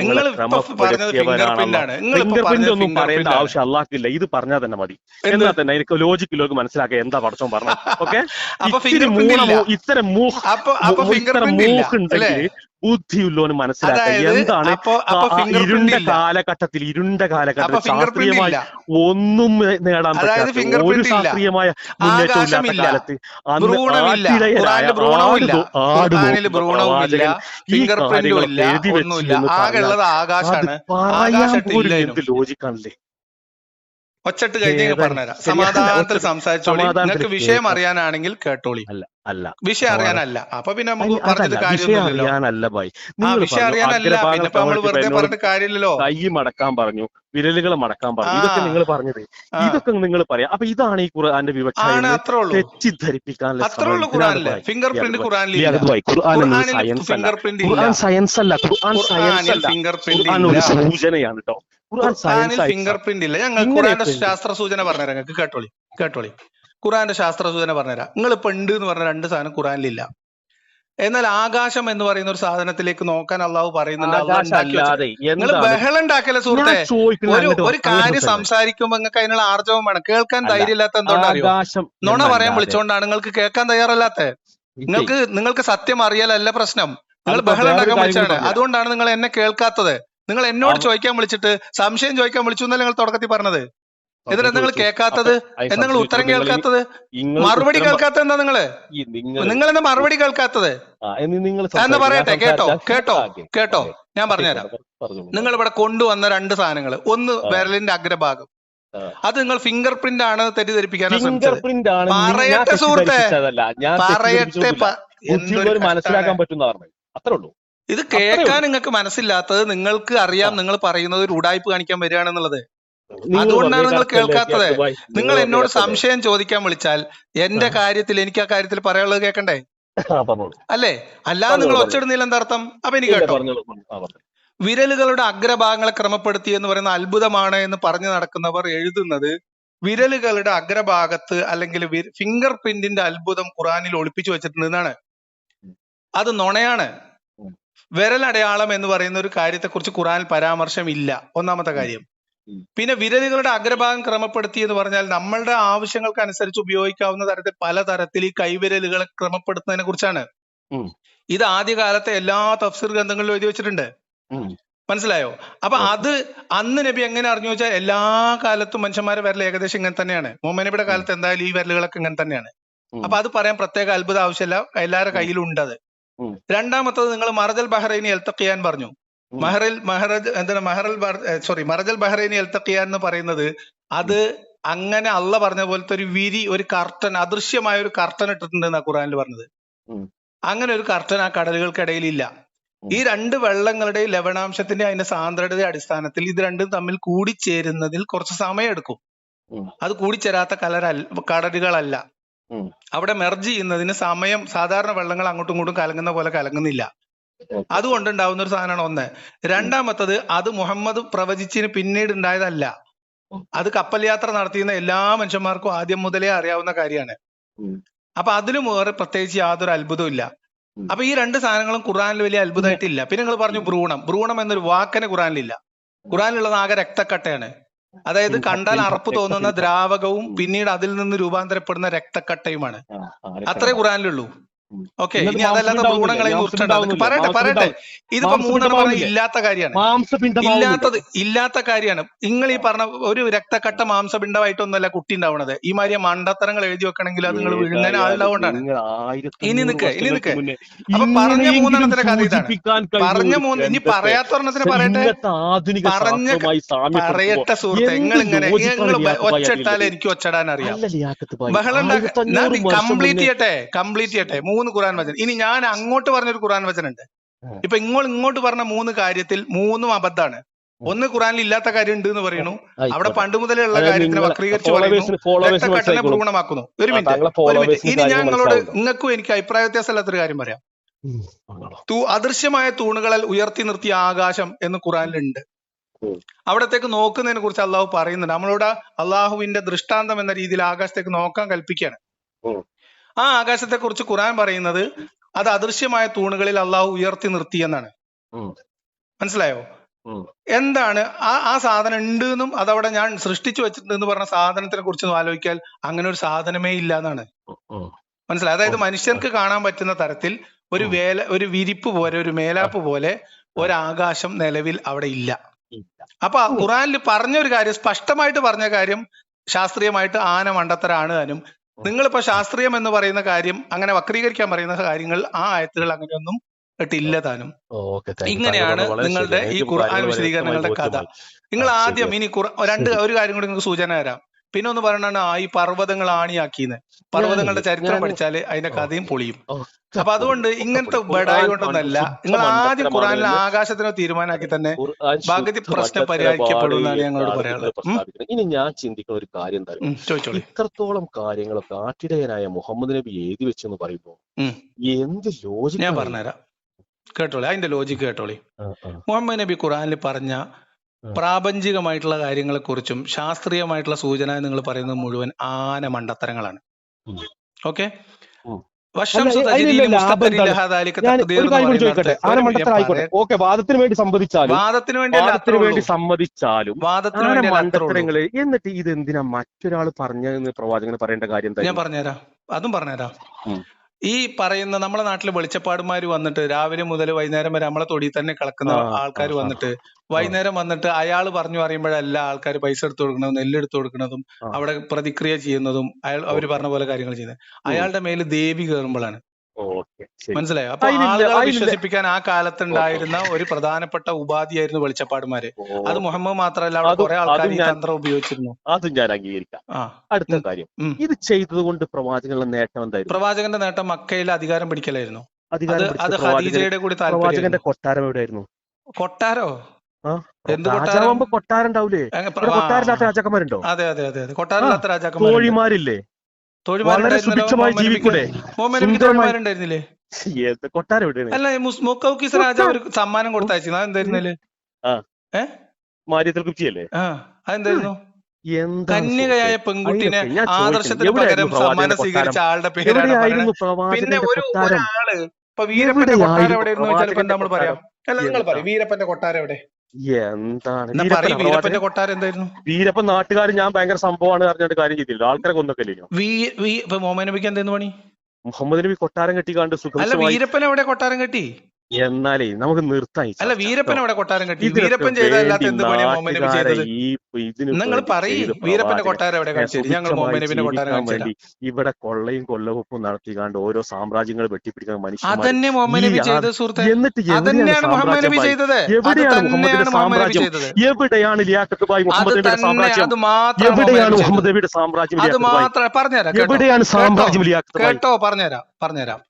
നിങ്ങൾ ഫിംഗർ പ്രിന്റ് ഒന്നും പറയേണ്ട ആവശ്യം അല്ലാക്കില്ല ഇത് പറഞ്ഞാൽ തന്നെ മതി. എന്നാ എന്നാൽ തന്നെ എനിക്ക് ലോജിക്കിലേക്ക് മനസ്സിലാക്കുക എന്താ പടച്ചോൻ പറഞ്ഞു ഓക്കെ [laughs] ഇത്തിരി മൂക്ക് ഉണ്ടെങ്കിൽ ബുദ്ധിയുള്ളവന് മനസ്സിലാക്കുക എന്താണ്? ഇരുണ്ട കാലഘട്ടത്തിൽ ഇരുണ്ട കാലഘട്ടത്തിൽ ശാസ്ത്രീയമായി ഒന്നും നേടാൻ പറ്റാത്ത ഒരു ശാസ്ത്രീയമായ മുന്നേറ്റം ഇല്ലാത്ത കാലത്ത് അന്ന് എഴുതി ഒന്നുമില്ല. വെച്ചു എന്ന് ആകെ പറഞ്ഞാൽ ഉള്ളത് അത് ആകാശാണ് പറയാൻ പോലും എന്ത് ലോജിക്കാണല്ലേ ഒച്ചട്ട് കഴിഞ്ഞ് പറഞ്ഞുതരാം. സമാധാനത്തിൽ സംസാരിച്ചോളി. നിങ്ങൾക്ക് വിഷയം അറിയാനാണെങ്കിൽ കേട്ടോളി. അല്ല അല്ല. വിഷയം അറിയാനല്ല. അപ്പൊ പിന്നെ നമുക്ക് പറഞ്ഞത് പറഞ്ഞിട്ട് അതല്ല വിഷയം അറിയാനല്ല ബായ് ആ വിഷയം അറിയാനല്ല. അഗ്രഭാഗം പിന്നെ നമ്മൾ വെറുതെ പറഞ്ഞിട്ട് കാര്യമില്ലല്ലോ. കൈ മടക്കാൻ പറഞ്ഞു വിരലുകൾ മടക്കാൻ പറഞ്ഞു. ഇതൊക്കെ നിങ്ങൾ പറഞ്ഞത്. ഇതൊക്കെ നിങ്ങൾ പറയാം. അപ്പൊ ഇതാണ് ഈ ഖുർആന്റെ വിവക്ഷ തെറ്റിദ്ധരിപ്പിക്കാനുള്ള. ഫിംഗർ പ്രിന്റ് ഖുർആൻ സയൻസ് അല്ല. ഖുർആൻ സയൻസ് അല്ല. ഖുർആൻ സയൻസ് അല്ല. ഖുർആൻ ഒരു സൂചനയാണ് കേട്ടോ ഖുർആനിൽ ഫിംഗർ പ്രിന്റ് ഇല്ല. ഞങ്ങൾ ഖുറാന്റെ ശാസ്ത്ര സൂചന പറഞ്ഞുതരാം നിങ്ങൾക്ക് കേട്ടോളി. കേട്ടോളി. ഖുറാന്റെ ശാസ്ത്ര സൂചന പറഞ്ഞുതരാം. നിങ്ങൾ ഇപ്പൊ ഉണ്ട് എന്ന് പറഞ്ഞ രണ്ട് സാധനം ഖുറാനിലില്ല എന്നാൽ ആകാശം എന്ന് പറയുന്ന ഒരു സാധനത്തിലേക്ക് നോക്കാൻ അള്ളാഹു പറയുന്നുണ്ട്. നിങ്ങൾ ബഹളം ഉണ്ടാക്കല സുഹൃത്തെ? ഒരു ഒരു കാര്യം സംസാരിക്കുമ്പോൾ സംസാരിക്കുമ്പോ നിങ്ങൾക്ക് അതിനുള്ള ആർജവം വേണം. കേൾക്കാൻ ധൈര്യമില്ലാത്ത എന്തുകൊണ്ടാണ് നുണ പറയാൻ വിളിച്ചോണ്ടാണ് നിങ്ങൾക്ക് കേൾക്കാൻ തയ്യാറല്ലാത്ത. നിങ്ങൾക്ക് നിങ്ങൾക്ക് സത്യം അറിയാലല്ല പ്രശ്നം. നിങ്ങൾ ബഹളം ഉണ്ടാക്കാൻ വിളിച്ചാണ്. അതുകൊണ്ടാണ് നിങ്ങൾ എന്നെ കേൾക്കാത്തത്. നിങ്ങൾ എന്നോട് ചോദിക്കാൻ വിളിച്ചിട്ട് സംശയം ചോദിക്കാൻ വിളിച്ചു എന്നല്ല നിങ്ങൾ തുടക്കത്തിൽ പറഞ്ഞത്? എന്നിട്ട് നിങ്ങൾ. കേൾക്കാത്തത്? നിങ്ങൾ ഉത്തരം. കേൾക്കാത്തത് മറുപടി കേൾക്കാത്തത് എന്താ നിങ്ങൾ? നിങ്ങൾ എന്താ മറുപടി കേൾക്കാത്തത്? എന്നാ പറയട്ടെ കേട്ടോ കേട്ടോ കേട്ടോ ഞാൻ പറഞ്ഞുതരാം. നിങ്ങൾ ഇവിടെ കൊണ്ടുവന്ന രണ്ട് സാധനങ്ങൾ ഒന്ന്. വിരലിന്റെ അഗ്രഭാഗം. അത് നിങ്ങൾ ഫിംഗർ പ്രിന്റ് ആണ് തെറ്റിദ്ധരിപ്പിക്കാനാണ് ശ്രമിച്ചത്. ഞാൻ പറയട്ടെ സുഹൃത്തെ. പറയട്ടെ. മനസ്സിലാക്കാൻ പറ്റുന്ന അത്രേ ഉള്ളൂ. ഇത് കേൾക്കാൻ നിങ്ങൾക്ക് മനസ്സില്ലാത്തത് നിങ്ങൾക്ക് അറിയാം നിങ്ങൾ പറയുന്നത് ഒരു ഉടായ്പ കാണിക്കാൻ വരികയാണെന്നുള്ളത് അതുകൊണ്ടാണ് നിങ്ങൾ കേൾക്കാത്തത്. നിങ്ങൾ എന്നോട് സംശയം ചോദിക്കാൻ വിളിച്ചാൽ എന്റെ കാര്യത്തിൽ എനിക്ക് ആ കാര്യത്തിൽ പറയാനുള്ളത് കേൾക്കണ്ടേ? അല്ലേ? അല്ലാതെ നിങ്ങൾ ഒച്ചിടുന്നില്ല എന്താർത്ഥം എന്താ അർത്ഥം? അപ്പൊ എനിക്ക് കേട്ടോ. വിരലുകളുടെ അഗ്രഭാഗങ്ങളെ ക്രമപ്പെടുത്തി എന്ന് പറയുന്ന അത്ഭുതമാണ് എന്ന് പറഞ്ഞു നടക്കുന്നവർ എഴുതുന്നത് വിരലുകളുടെ അഗ്രഭാഗത്ത് അല്ലെങ്കിൽ ഫിംഗർ പ്രിന്റിന്റെ അത്ഭുതം ഖുറാനിൽ ഒളിപ്പിച്ചു വെച്ചിട്ടുണ്ട് എന്നാണ്. അത് നുണയാണ്. വിരലടയാളം എന്ന് പറയുന്ന ഒരു കാര്യത്തെ കാര്യത്തെക്കുറിച്ച് ഖുറാനിൽ പരാമർശമില്ല. ഒന്നാമത്തെ കാര്യം. പിന്നെ വിരലുകളുടെ അഗ്രഭാഗം ക്രമപ്പെടുത്തി എന്ന് പറഞ്ഞാൽ നമ്മളുടെ ആവശ്യങ്ങൾക്ക് അനുസരിച്ച് ഉപയോഗിക്കാവുന്ന തരത്തിൽ പല തരത്തിൽ ഈ കൈവിരലുകളെ ക്രമപ്പെടുത്തുന്നതിനെ കുറിച്ചാണ്. ഇത് ആദ്യകാലത്തെ എല്ലാ തഫ്സീർ ഗ്രന്ഥങ്ങളിലും എഴുതി വെച്ചിട്ടുണ്ട്. മനസ്സിലായോ? അപ്പൊ അത് അന്ന് നബി എങ്ങനെ അറിഞ്ഞു വെച്ചാൽ എല്ലാ കാലത്തും മനുഷ്യന്മാരെ വിരൽ ഏകദേശം ഇങ്ങനെ തന്നെയാണ്. മുഹമ്മദ് നബിയുടെ കാലത്ത് എന്തായാലും ഈ വിരലുകളൊക്കെ ഇങ്ങനെ തന്നെയാണ്. അപ്പൊ അത് പറയാൻ പ്രത്യേക അത്ഭുത ആവശ്യമില്ല. എല്ലാവരുടെ കയ്യിലും ഉണ്ട് അത്. രണ്ടാമത്തത് നിങ്ങൾ മറജൽ ബഹ്റൈനി എൽത്തക്കിയാൻ പറഞ്ഞു. മഹറിൽ മഹറജ് എന്താണ് മഹറൽ സോറി മറജൽ ബഹ്റൈനി എൽത്തക്കിയാൻ എന്ന് പറയുന്നത് അത് അങ്ങനെ അള്ള പറഞ്ഞ പോലത്തെ ഒരു വിരി ഒരു കർട്ടൻ അദൃശ്യമായ ഒരു കർട്ടൻ ഇട്ടിട്ടുണ്ട് എന്നാ ഖുറാനിൽ പറഞ്ഞത്. അങ്ങനെ ഒരു കർട്ടൻ ആ കടലുകൾക്കിടയിൽ ഇല്ല ഈ രണ്ട് വെള്ളങ്ങളുടെ ലവണാംശത്തിന്റെ അതിന്റെ സാന്ദ്രതയുടെ അടിസ്ഥാനത്തിൽ ഇത് രണ്ടും തമ്മിൽ കൂടിച്ചേരുന്നതിൽ കുറച്ച് സമയം എടുക്കും. അത് കൂടിച്ചേരാത്ത കലരല്ല കടലുകളല്ല. അവിടെ മെർജ് ചെയ്യുന്നതിന് സമയം സാധാരണ വെള്ളങ്ങൾ അങ്ങോട്ടും ഇങ്ങോട്ടും കലങ്ങുന്ന പോലെ കലങ്ങുന്നില്ല. അതുകൊണ്ട് അതുകൊണ്ടുണ്ടാവുന്ന ഒരു സാധനമാണ് ഒന്ന്. രണ്ടാമത്തത് അത് മുഹമ്മദ് പ്രവചിച്ചതിന് പിന്നീട് ഉണ്ടായതല്ല അത് കപ്പൽ യാത്ര നടത്തിയുന്ന എല്ലാ മനുഷ്യന്മാർക്കും ആദ്യം മുതലേ അറിയാവുന്ന കാര്യമാണ്. അപ്പൊ അതിലും വേറെ പ്രത്യേകിച്ച് യാതൊരു അത്ഭുതവും ഇല്ല. അപ്പൊ ഈ രണ്ട് സാധനങ്ങളും ഖുറാനിൽ വലിയ അത്ഭുതമായിട്ടില്ല. പിന്നെ നിങ്ങൾ പറഞ്ഞു ഭ്രൂണം. ഭ്രൂണം എന്നൊരു വാക്കനെ ഖുറാനിലില്ല ഖുറാനിലുള്ളത് ആകെ രക്തക്കട്ടയാണ്. അതായത് കണ്ടാൽ അറപ്പ് തോന്നുന്ന ദ്രാവകവും പിന്നീട് അതിൽ നിന്ന് രൂപാന്തരപ്പെടുന്ന രക്തക്കട്ടയുമാണ്. അത്രേ ഖുറാനിലുള്ളൂ. ഓക്കെ ഇനി അതല്ലാത്ത ഭ്രൂണങ്ങളെയും മാംസം കുറിച്ചുണ്ട് പറയട്ടെ പറയട്ടെ. ഇതിപ്പോ മൂന്നെണ്ണം പറഞ്ഞ ഇല്ലാത്ത കാര്യമാണ്. ഇല്ലാത്തത് ഇല്ലാത്ത കാര്യമാണ്. നിങ്ങൾ ഈ പറഞ്ഞ ഒരു രക്തക്കട്ട മാംസപിണ്ഡമായിട്ടൊന്നുമല്ല കുട്ടി ഉണ്ടാവണത്. ഈ മാതിരി മണ്ടത്തരങ്ങൾ എഴുതി വെക്കണമെങ്കിൽ അത് നിങ്ങൾ വിഴുങ്ങാൻ ആളുണ്ടാകൊണ്ടാണ് ഇനി നിക്ക്, ഇനി നിക്ക്. അപ്പൊ പറഞ്ഞ മൂന്നെണ്ണത്തിന്റെ കഥ ഇതാണ്. പറഞ്ഞ മൂന്ന് ഇനി പറയാത്തൊരെണ്ണത്തിന് പറയട്ടെ? പറഞ്ഞ പറയട്ടെ സുഹൃത്തെ നിങ്ങൾ ഇങ്ങനെ നിങ്ങൾ ഒച്ചട്ടാലേ എനിക്ക് ഒച്ചടാൻ അറിയാം. ബഹളം കംപ്ലീറ്റ് ചെയ്യട്ടെ കംപ്ലീറ്റ് ചെയ്യട്ടെ. മൂന്ന് ഖുറാൻ വചനം. ഇനി ഞാൻ അങ്ങോട്ട് പറഞ്ഞൊരു ഖുറാൻ വചനം ഉണ്ട്. ഇപ്പൊ ഇങ്ങോട്ട് ഇങ്ങോട്ട് പറഞ്ഞ മൂന്ന് കാര്യത്തിൽ മൂന്നും അബദ്ധാണ്. ഒന്ന് ഖുറാനിൽ ഇല്ലാത്ത കാര്യം ഉണ്ട് എന്ന് പറയുന്നു അവിടെ. പണ്ട് മുതലേ ഉള്ള കാര്യത്തിനെ വക്രീകരിച്ച് പറയുന്നു. പൂർണമാക്കുന്നു ഒരു മിനിറ്റ്. ഇനി കാര്യം ഞാൻ നിങ്ങളോട് മനസ്സിലാവുന്നു. നിങ്ങൾക്കും എനിക്ക് അഭിപ്രായ വ്യത്യാസമില്ലാത്തൊരു കാര്യം പറയാം. അദൃശ്യമായ തൂണുകളാൽ ഉയർത്തി നിർത്തിയ ആകാശം എന്ന് ഖുറാനിലുണ്ട് ഉണ്ട് അവിടത്തേക്ക് നോക്കുന്നതിനെ കുറിച്ച് അള്ളാഹു പറയുന്നുണ്ട്. നമ്മളോട് അള്ളാഹുവിന്റെ ദൃഷ്ടാന്തം എന്ന രീതിയിൽ ആകാശത്തേക്ക് നോക്കാൻ കൽപ്പിക്കുകയാണ്. ആ ആകാശത്തെ കുറിച്ച് ഖുറാൻ പറയുന്നത് അത് അദൃശ്യമായ തൂണുകളിൽ അള്ളാഹു ഉയർത്തി നിർത്തി എന്നാണ്. മനസ്സിലായോ? എന്താണ്? ആ ആ സാധനം ഉണ്ട് എന്നും അതവിടെ ഞാൻ സൃഷ്ടിച്ചു വെച്ചിട്ടുണ്ട് എന്ന് പറഞ്ഞ സാധനത്തിനെ കുറിച്ച് ആലോചിക്കാൻ അങ്ങനെ ഒരു സാധനമേ ഇല്ല എന്നാണ്. മനസ്സിലായി? അതായത്. മനുഷ്യർക്ക് കാണാൻ പറ്റുന്ന തരത്തിൽ ഒരു വേല ഒരു വിരിപ്പ് പോലെ ഒരു മേലാപ്പ് പോലെ ഒരാകാശം നിലവിൽ അവിടെ ഇല്ല. ഇല്ല. അപ്പൊ ഖുറാനിൽ പറഞ്ഞ ഒരു കാര്യം സ്പഷ്ടമായിട്ട് പറഞ്ഞ കാര്യം ശാസ്ത്രീയമായിട്ട് ആന മണ്ടത്തരാണ് താനും നിങ്ങളിപ്പോ ശാസ്ത്രീയം എന്ന് പറയുന്ന കാര്യം അങ്ങനെ വക്രീകരിക്കാൻ പറയുന്ന കാര്യങ്ങൾ ആ ആയത്തുകൾ അങ്ങനെയൊന്നും ഇട്ടില്ല താനും. ഇങ്ങനെയാണ് നിങ്ങളുടെ ഈ ഖുർആൻ വിശദീകരണങ്ങളുടെ കഥ. നിങ്ങൾ ആദ്യം ഇനി രണ്ട് ഒരു കാര്യം കൂടി നിങ്ങൾക്ക് സൂചന തരാം. പിന്നെ ഒന്ന് പറയണ ആ ഈ പർവതങ്ങൾ ആണിയാക്കിന്ന്. പർവതങ്ങളുടെ ചരിത്രം പഠിച്ചാൽ പഠിച്ചാൽ അതിന്റെ കഥയും പൊളിയും. അപ്പൊ അതുകൊണ്ട് ഇങ്ങനത്തെ. ബഡായി കൊണ്ടൊന്നല്ല നിങ്ങൾ ആദ്യം ഖുറാനിൽ ആകാശത്തിനെ തീരുമാനമാക്കി തന്നെ ശുദ്ധ പ്രശ്നം പരിഹരിക്കപ്പെടുന്നതാണ് പരിഹരിക്കപ്പെടും എന്നാണ് ഞങ്ങളോട് പറയാനുള്ളത്. ഇനി ഞാൻ ചിന്തിക്കുന്ന ഒരു കാര്യം? ഉം, ഇത്രത്തോളം കാര്യങ്ങളൊക്കെ ആട്ടിടയനായ മുഹമ്മദ് നബി എഴുതി വെച്ചെന്ന് പറയുമ്പോ എന്ത് ലോജിക് ഞാൻ പറഞ്ഞുതരാം. കേട്ടോളി. അതിന്റെ ലോജിക്ക് കേട്ടോളി. മുഹമ്മദ് നബി ഖുറാനിൽ പറഞ്ഞ. പ്രാപഞ്ചികമായിട്ടുള്ള കാര്യങ്ങളെക്കുറിച്ചും ശാസ്ത്രീയമായിട്ടുള്ള സൂചന നിങ്ങൾ പറയുന്നത് മുഴുവൻ ആന മണ്ടത്തരങ്ങളാണ്. ഓക്കെ. ഓക്കെ വാദത്തിന് വേണ്ടി സമ്മതിച്ചാലും വാദത്തിന് വേണ്ടി സമ്മതിച്ചാലും മണ്ടത്തരങ്ങൾ എന്നിട്ട് ഇത് എന്തിനാ മറ്റൊരാൾ പറഞ്ഞ പ്രവാചകന് പറയേണ്ട കാര്യം ഞാൻ പറഞ്ഞുതരാം. അതും പറഞ്ഞുതരാം. ഈ പറയുന്ന നമ്മളെ നാട്ടിൽ വെളിച്ചപ്പാടുമാർ വന്നിട്ട് രാവിലെ മുതൽ വൈകുന്നേരം വരെ നമ്മളെ തൊടിയിൽ തന്നെ കിടക്കുന്ന ആ, ആൾക്കാർ. വന്നിട്ട് വൈകുന്നേരം വന്നിട്ട് അയാൾ പറഞ്ഞു പറയുമ്പോഴല്ല ആൾക്കാർ പൈസ എടുത്തു കൊടുക്കുന്നതും നെല്ല് എടുത്ത് കൊടുക്കുന്നതും അവിടെ പ്രതിക്രിയ ചെയ്യുന്നതും അയാൾ അവർ പറഞ്ഞ പോലെ കാര്യങ്ങൾ ചെയ്യുന്നത്. അയാളുടെ മേൽ ദേവി കയറുമ്പോഴാണ് മനസ്സിലായോ? അപ്പൊ ആളുകളെ. വിശ്വസിപ്പിക്കാൻ ആ കാലത്ത് ഉണ്ടായിരുന്ന ഒരു പ്രധാനപ്പെട്ട ഉപാധിയായിരുന്നു വെളിച്ചപ്പാടുമാര്. അത് മുഹമ്മദ് മാത്രമല്ല അവിടെ കുറെ ആൾക്കാർ ഈ തന്ത്രം ഉപയോഗിച്ചിരുന്നു. അതും ഞാൻ അംഗീകരിക്കാം. അടുത്ത കാര്യം. ഇത് ചെയ്തത് കൊണ്ട് പ്രവാചകന്റെ നേട്ടം എന്തായിരുന്നു? പ്രവാചകന്റെ നേട്ടം മക്കയിൽ അധികാരം പിടിക്കലായിരുന്നു. അത് ഖദീജയുടെ കൂടി പ്രവാചകന്റെ കൊട്ടാരം എവിടെയായിരുന്നു? കൊട്ടാരോ? ആ എന്ത് കൊട്ടാരം? കൊട്ടാരം ഉണ്ടാവൂലേ? അങ്ങ് പ്ര- ഇവിടെ ആ, കൊട്ടാരമില്ലാത്ത രാജാക്കന്മാരുണ്ടോ? അതെ അതെ അതെ കൊട്ടാരില്ലാത്ത രാജാക്കന്മാരുണ്ട്. തോഴിമാരില്ലേ വളരെ സുഭിക്ഷമായി ജീവിക്കൂടെ? കൊട്ടാരം അല്ല മുക്കൌക്കീസ് രാജാവ് ഒരു സമ്മാനം കൊടുത്തയച്ചു. അതെന്തായിരുന്നില്ലേ? മാര്യത്തിൽ അതെന്തായിരുന്നു? കന്യകയായ? പെൺകുട്ടിനെ ആദർശത്തിന് പകരം സമ്മാനം സ്വീകരിച്ച ആളുടെ പേരാണ് പിന്നെ ഒരു ആൾ ഒരാൾ ഇപ്പൊ വീരപ്പന്റെ കൊട്ടാരം എവിടെയായിരുന്നു ചോദിച്ചാൽ നമ്മൾ പറയാം? അല്ല നിങ്ങൾ? പറയും. വീരപ്പന്റെ കൊട്ടാരം എവിടെ? എന്താണ്? വീരപ്പന്റെ കൊട്ടാരം എന്തായിരുന്നു? വീരപ്പൻ നാട്ടുകാർ ഞാൻ ഭയങ്കര സംഭവമാണ് അറിഞ്ഞിട്ട് കാര്യം ചെയ്തില്ല. ആൾക്കാരെ കൊന്നൊക്കെല്ലോ വീ വീ ഇപ്പൊ മുഹമ്മദ് നബിക്ക് എന്തായിരുന്നു പണി? മുഹമ്മദ് നബി കൊട്ടാരം കെട്ടിക്കാണ്ട് അല്ല സുഖമായി വീരപ്പൻ എവിടെ കൊട്ടാരം കെട്ടി? എന്നാലേ നമുക്ക് നിർത്താൻ അല്ല വീരപ്പൻ അവിടെ കൊട്ടാരം കെട്ടി. വീരപ്പൻ ചെയ്തല്ലാത്ത എന്ത് പണിയാ നബി ചെയ്തത്? നിങ്ങൾ പറയും വീരപ്പന്റെ കൊട്ടാരം എവിടെ ഞങ്ങൾ നബിന്റെ കൊട്ടാരം ഇവിടെ കൊള്ളയും കൊല്ലവെപ്പും നടത്തിക്കാണ്ട് ഓരോ സാമ്രാജ്യങ്ങൾ വെട്ടിപ്പിടിക്കാൻ മനുഷ്യൻ അതന്നെ നബി ചെയ്ത സുഹൃത്തെ. എന്നിട്ട് എവിടെയാണ് മുഹമ്മദ് നബി സാമ്രാജ്യം ചെയ്തത്. എവിടെയാണ് മുഹമ്മദിന്റെ സാമ്രാജ്യം? എവിടെയാണ് ലിയാഖത്ത് ബായ് അത് മുഹമ്മദ് നബിയുടെ സാമ്രാജ്യം? എവിടെയാണ് മുഹമ്മദ് നബിയുടെ സാമ്രാജ്യം എവിടെയാണ് സാമ്രാജ്യം ലിയാഖത്ത് ബായ്? കേട്ടോ പറഞ്ഞുതരാം പറഞ്ഞുതരാം.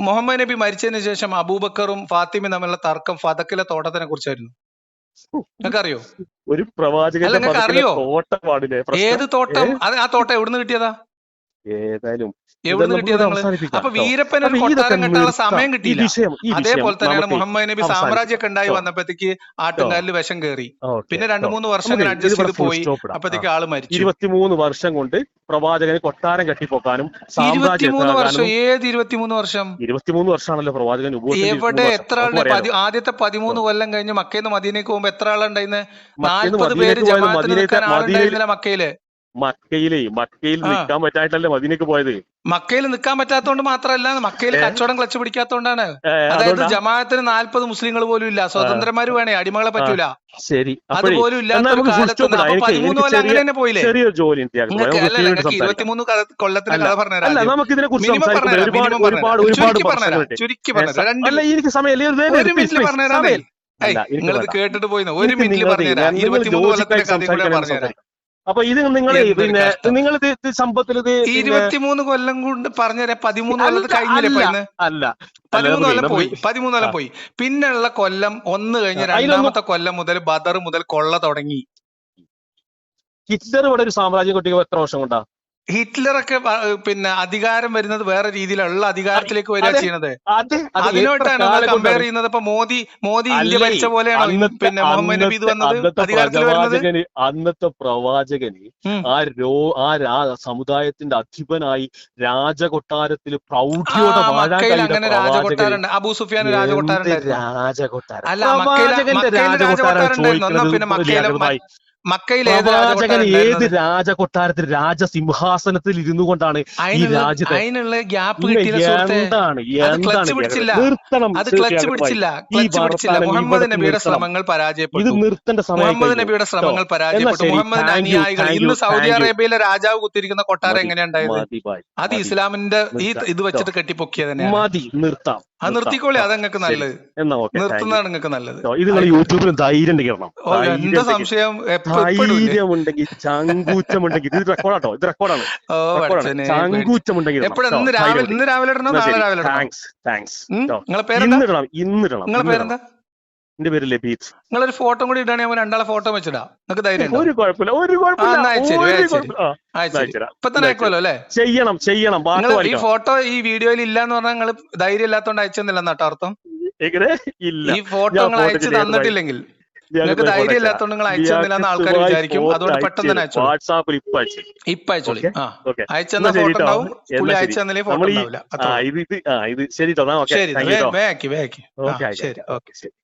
മുഹമ്മദ് നബി മരിച്ചതിന് ശേഷം അബൂബക്കറും ഫാത്തിമയും തമ്മിലുള്ള തർക്കം ഫതക്കിലെ തോട്ടത്തിനെ കുറിച്ചായിരുന്നു നിങ്ങൾക്ക് അറിയോ ഒരു പ്രവാചകന്റെ അല്ല, നിങ്ങൾക്ക് അറിയോ? ഏത് തോട്ടം? അത് ആ തോട്ടം എവിടുന്ന് കിട്ടിയതാ? ഏതായാലും എവിടെ കിട്ടിയത് അപ്പൊ വീരപ്പൻ ഒരു കൊട്ടാരം കെട്ടാനുള്ള സമയം കിട്ടിയില്ല. അതേപോലെ തന്നെയാണ് മുഹമ്മദ് നബി. സാമ്രാജ്യമൊക്കെ ഉണ്ടായി വന്നപ്പോഴത്തേക്ക് ആട്ടുകാലിൽ വശം കയറി. പിന്നെ രണ്ടു മൂന്ന് വർഷം അഡ്ജസ്റ്റ് ചെയ്ത് പോയി. അപ്പത്തേക്ക് ആൾ മരിച്ചു. ഇരുപത്തിമൂന്ന് വർഷം കൊണ്ട് പ്രവാചകന് കൊട്ടാരം കെട്ടിപ്പോക്കാനും സാമ്രാജ്യം ഇരുപത്തിമൂന്ന് വർഷം. ഏത് ഇരുപത്തിമൂന്ന് വർഷം? ഇരുപത്തിമൂന്ന് വർഷമാണല്ലോ പ്രവാചകൻ എവിടെ എത്ര. ആളുടെ പതി- ആദ്യത്തെ പതിമൂന്ന് കൊല്ലം കഴിഞ്ഞ് മക്കയിൽ നിന്ന് മദീനയ്ക്ക് പോകുമ്പോ എത്ര ആളുണ്ടായിരുന്നു നാൽപ്പത് പേര് ജമാഅത്തിന് നിൽക്കാൻ ആളുണ്ടായിരുന്നില്ല മക്കയിൽ. മക്കയിലെ മക്കയിൽ. നിൽക്കാൻ പറ്റായിട്ടല്ലേ മദീനക്ക് പോയത്? മക്കയിൽ നിൽക്കാൻ പറ്റാത്തോണ്ട് മാത്രമല്ല മക്കയിൽ? കച്ചവടം ക്ലച്ച് പിടിക്കാത്തോണ്ടാണ് അതായത്? ജമാഅത്തിന് നാൽപ്പത് മുസ്ലിങ്ങൾ പോലും ഇല്ല. സ്വതന്ത്രന്മാര് വേണേ അടിമകളെ പറ്റൂല. ശരി അതുപോലും ഇല്ലാത്ത പോയില്ലേ? ചെറിയൊരു ജോലി. ഇരുപത്തിമൂന്ന് കൊല്ലത്തിന് കഥ പറഞ്ഞുതരാം. നമുക്ക് ഇതിനെ കുറിച്ച് ചുരുക്കി പറഞ്ഞുതരാം എനിക്ക് സമയം ഒരു മിനിറ്റ് പറഞ്ഞുതരാം. നിങ്ങളിത് കേട്ടിട്ട് പോയി. ഒരു മിനിറ്റ് പറഞ്ഞുതരാം. ഇരുപത്തിമൂന്ന് കൊല്ലത്തിന്റെ ലോജിക്കായിട്ട് കഥയും കൂടെ പറഞ്ഞുതരാം. അപ്പൊ ഇത് നിങ്ങൾ പിന്നെ നിങ്ങൾ ഇത് സംഭവത്തിൽ ഇത് ഇരുപത്തിമൂന്ന് കൊല്ലം കൊണ്ട് പറഞ്ഞുതരാം പതിമൂന്ന് കൊല്ലം കഴിഞ്ഞില്ലേ അല്ല, ഇന്ന്? അല്ല. പതിമൂന്ന് കൊല്ലം പോയി പതിമൂന്ന് കൊല്ലം പോയി. പിന്നെയുള്ള കൊല്ലം ഒന്ന് കഴിഞ്ഞ രണ്ടാമത്തെ കൊല്ലം മുതൽ ബദർ മുതൽ കൊള്ള തുടങ്ങി. ഹിറ്റ്ലർ ഇവിടെ ഒരു സാമ്രാജ്യം കൊട്ടിയ എത്ര വർഷം കൊണ്ടാ? ഹിറ്റ്ലറൊക്കെ പിന്നെ അധികാരം വരുന്നത് വേറെ രീതിയിലുള്ള അധികാരത്തിലേക്ക് വരിക ചെയ്യണത് അതിനോട്ടാണ് കമ്പയർ? ചെയ്യുന്നത്. ഇപ്പൊ മോദി മോദി ഇന്ത്യ ഭരിച്ച പോലെയാണ് പിന്നെ മുഹമ്മദ് നബി ഇത് വന്നത്? അധികാരത്തിൽ വരുന്നത്? അന്നത്തെ പ്രവാചകന്. ആ രോ ആ രാ- സമുദായത്തിന്റെ അധിപനായി രാജകൊട്ടാരത്തിൽ പ്രൗഢിയോടെ മക്കയിൽ അങ്ങനെ രാജകൊട്ടാരുണ്ട് അബൂ സുഫിയാൻ രാജകൊട്ടാരുണ്ട് രാജകൊട്ടാരം അല്ല മക്കയിലെ പ്രവാചകന്റെ രാജകൊട്ടാരം പിന്നെ മക്കയിലെ. മക്കയിൽ ഏത് രാജകൊട്ടാരത്തിൽ രാജസിംഹാസനത്തിൽ ഇരുന്നു കൊണ്ടാണ് ഈ അതിനുള്ള രാജ്യത്തെ അതിനുള്ള ഗ്യാപ്പ് ക്ലച്ച് പിടിച്ചില്ല. അത് ക്ലച്ച് പിടിച്ചില്ല. ക്ലച്ച് പിടിച്ചില്ല. മുഹമ്മദ് നബിയുടെ. ശ്രമങ്ങൾ പരാജയപ്പെട്ടു. നിർത്തേണ്ട മുഹമ്മദ് നബിയുടെ ശ്രമങ്ങൾ പരാജയപ്പെട്ടു. മുഹമ്മദിന്റെ അനുയായികൾ ഇന്ന് സൗദി അറേബ്യയിലെ രാജാവ് കുത്തിയിരിക്കുന്ന കൊട്ടാരം എങ്ങനെയുണ്ടായിരുന്നു? എങ്ങനെയുണ്ടായത് അത് ഇസ്ലാമിന്റെ ഈ ഇത് വെച്ചിട്ട് കെട്ടിപ്പൊക്കിയത് തന്നെയാണ്. മതി നിർത്താം. അത് നിർത്തിക്കോളി അതങ്ങക്ക് അത് നിങ്ങൾക്ക് നല്ലത് നിർത്തുന്നതാണ് നിങ്ങൾക്ക് നല്ലത്. ഇത് നിങ്ങൾ യൂട്യൂബിലും ധൈര്യം ഓ എന്താ സംശയം ധൈര്യം ഉണ്ടെങ്കിൽ ഇല്ലേ? ധൈര്യമുണ്ടെങ്കിൽ ഇത് റെക്കോർഡാട്ടോ ഇത് റെക്കോർഡാണ്. ചങ്കൂറ്റമുണ്ടെങ്കിൽ ഇടണം. ഇന്ന് രാവിലെ ഇടണോ? നാളെ രാവിലെ താങ്ക്സ് താങ്ക്സ് ഇന്നിടണം ഇന്നിടണം നിങ്ങളെ ഇന്നിടണം. പേരെന്താ? എന്റെ പേര് ലബീത്. ഒരു ഫോട്ടോ കൂടി ഇടാണെങ്കിൽ ഞാൻ രണ്ടാളെ ഫോട്ടോ വെച്ചിടാം. നിങ്ങൾക്ക് ധൈര്യം ഒരു കുഴപ്പമില്ല ഒരു കുഴപ്പമില്ല. ഇപ്പൊ തന്നെ. അയക്കുമല്ലോ അല്ലേ? ചെയ്യണം ചെയ്യണം നിങ്ങൾ ഈ ഫോട്ടോ ഈ വീഡിയോയിൽ ഇല്ല എന്ന് പറഞ്ഞാൽ നിങ്ങൾ ധൈര്യം ഇല്ലാത്തോണ്ട് അയച്ചെന്നില്ല കേട്ടോ അർത്ഥം? ഈ ഫോട്ടോ നിങ്ങൾ അയച്ചു തന്നിട്ടില്ലെങ്കിൽ നിങ്ങൾക്ക് ധൈര്യം. ഇല്ലാത്തോണ്ട് നിങ്ങൾ അയച്ചു തന്നില്ല എന്ന് ആൾക്കാർ വിചാരിക്കും. അതുകൊണ്ട് പെട്ടെന്ന് തന്നെ അയച്ചു വാട്സാപ്പിൽ ഇപ്പൊ അയച്ചു ഇപ്പൊ അയച്ചോളി. അയച്ചെന്ന ഫോട്ടോ ട്ടോ. ഉണ്ടാവും. പുള്ളി അയച്ചെന്നില്ലേ ഫോട്ടോ ഉണ്ടാവില്ല. ശരി ശരി ഓക്കെ ശരി ഓക്കെ ഓക്കെ ശരി.